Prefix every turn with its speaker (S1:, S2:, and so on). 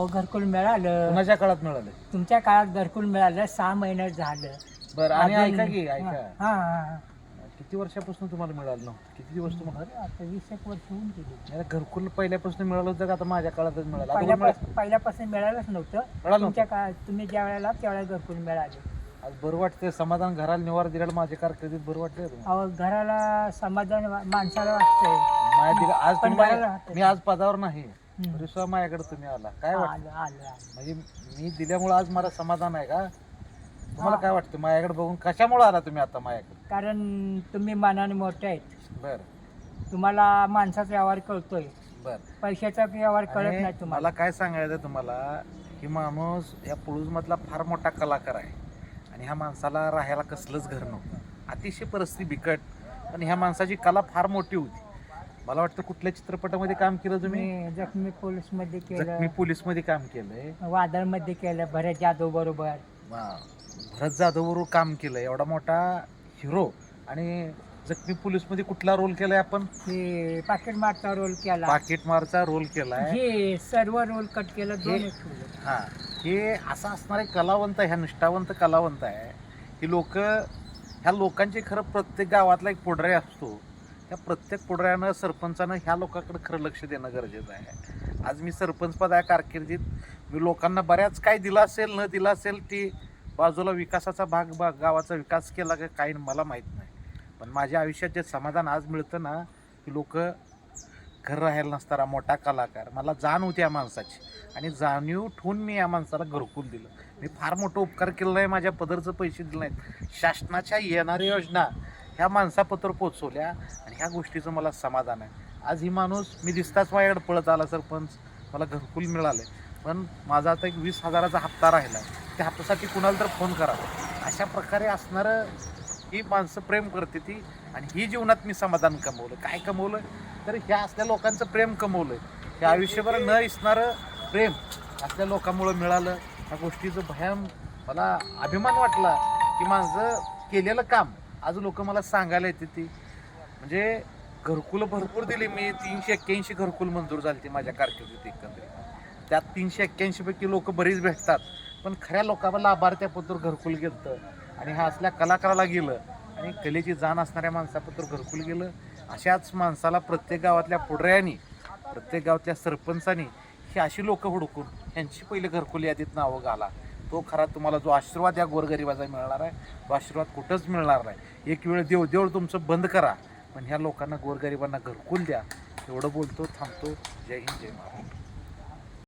S1: अहो, घरकुल मिळालं.
S2: कुणाच्या काळात मिळाले?
S1: तुमच्या काळात घरकुल मिळालं सहा महिने झालं.
S2: बरं आणि
S1: अजून-
S2: ऐका की
S1: हा
S2: ऐका.
S1: हा, हा.
S2: किती वर्षापासून तुम्हाला मिळालं नव्हतं? किती दिवस तुम्हाला
S1: आता वीस एक वर्ष होऊन गेली.
S2: घरकुल पहिल्यापासून मिळालं होतं का? आता माझ्या काळातच मिळालं?
S1: पहिल्यापासून पहिल्यापासून मिळालंच नव्हतं.
S2: मिळालं
S1: तुमच्या काळात तुम्ही ज्या वेळेला त्यावेळेला घरकुल मिळाले.
S2: आज बरं वाटतंय समाधान घराला निवार दिलेलं माझ्या कारकिर्दीत बरं वाटतंय तुम्हाला?
S1: अहो घराला समाधान वा- माणसाला वाटतंय.
S2: दिलं आज
S1: पण
S2: तुम्ही
S1: राहतंय.
S2: मी आज पदावर नाही. तरी सुद्धा माझ्याकडे तुम्ही आला. काय वाटतं?
S1: आलं आलं. आलं.
S2: म्हणजे मी दिल्यामुळे आज मला समाधान आहे का? तुम्हाला. काय वाटतं? माझ्याकडे बघून कशामुळे आला तुम्ही आता माझ्याकडे?
S1: कारण तुम्ही मनाने मोठे आहेत.
S2: बर.
S1: तुम्हाला माणसाचा व्यवहार कळतोय.
S2: बर.
S1: पैशाचा व्यवहार कळत नाही तुम्हाला.
S2: मला काय सांगायचं तुम्हाला ही माणूस या पुळूज मधला फार मोठा कलाकार आहे. आणि ह्या माणसाला राहायला कसलंच घर नव्हतं. अतिशय परिस्थिती बिकट. पण ह्या माणसाची कला फार मोठी होती. मला वाटतं कुठल्या चित्रपटामध्ये काम केलं तुम्ही?
S1: मी जखमी पोलीसमध्ये
S2: जखमी
S1: केलं
S2: पोलीसमध्ये काम केलंय?
S1: वादळमध्ये केलं भरत जाधव बरोबर.
S2: वा. भरत जाधव बरोबर काम केलं एवढा मोठा हिरो आणि जखमी पोलीसमध्ये कुठला रोल केलाय आपण?
S1: पाकिट मारचा रोल केला.
S2: पाकिट मारचा रोल केलाय.
S1: हे सर्व रोल कट केलं दोन
S2: हे-
S1: ठेवले.
S2: हा. हे असं असणारे कलावंत ह्या निष्ठावंत कलावंत आहे. ही लोक ह्या लोकांची खरं प्रत्येक गावातला एक पुढारी असतो. त्या प्रत्येक पुढऱ्यानं सरपंचानं ह्या लोकांकडे खरं लक्ष देणं गरजेचं आहे. आज मी सरपंच पद आहे कारकिर्दीत. मी लोकांना बऱ्याच काय दिलं असेल न दिलं असेल ती बाजूला विकासाचा भाग बा गावाचा विकास केला का काही मला माहीत नाही. पण माझ्या आयुष्यात जे समाधान आज मिळतं ना की लोक घर राहायला नसताना मोठा कलाकार. मला जाण होती या माणसाची. आणि जाणीव ठेवून मी या माणसाला घरकुल दिलं. मी फार मोठं उपकार केलं नाही माझ्या पदरचं पैसे दिले नाहीत. शासनाच्या येणाऱ्या योजना ह्या माणसापत्र पोचवल्या आणि ह्या गोष्टीचं मला समाधान आहे. आज ही माणूस मी दिसताच माझ्याकडे पळत आला सरपंच. मला घरकुल मिळालं पण माझा आता एक वीस हजाराचा हप्ता राहिला त्या हप्त्यासाठी कुणाला तर फोन करा अशा प्रकारे असणारं ही माणसं प्रेम करते ती आणि ही जीवनात मी समाधान कमवलं. काय कमवलं? तर ह्या असल्या लोकांचं प्रेम कमवलं. हे आयुष्यभर न इसणारं प्रेम असल्या लोकांमुळं मिळालं. ह्या गोष्टीचं भयान मला अभिमान वाटला की माझं केलेलं काम आज लोक मला सांगायला येते ती. म्हणजे घरकुलं भरपूर दिली मी. तीनशे एक्क्याऐंशी घरकुल मंजूर झाली ती माझ्या कारकिर्दीत एकंदरीत. त्यात तीनशे एक्क्याऐंशी पैकी लोक बरीच भेटतात. पण खऱ्या लोकांना लाभार्थ्याबद्दल घरकुल गेलं आणि हा असल्या कलाकाराला गेलं आणि कलेची जाण असणाऱ्या माणसाबद्दल घरकुल गेलं. अशाच माणसाला प्रत्येक गावातल्या पुढऱ्यांनी प्रत्येक गावातल्या सरपंचांनी ही अशी लोकं हुडकून यांची पहिले घरकुल यादीत नावं घाला. तो खरा तुम्हाला जो आशीर्वाद या गोरगरिबाचा मिळणार आहे तो आशीर्वाद कुठंच मिळणार नाही. एक वेळ देव देवळ तुमचं बंद करा पण ह्या लोकांना गोरगरिबांना घरकुल द्या. एवढं बोलतो थांबतो. जय हिंद जय महाराष्ट्र.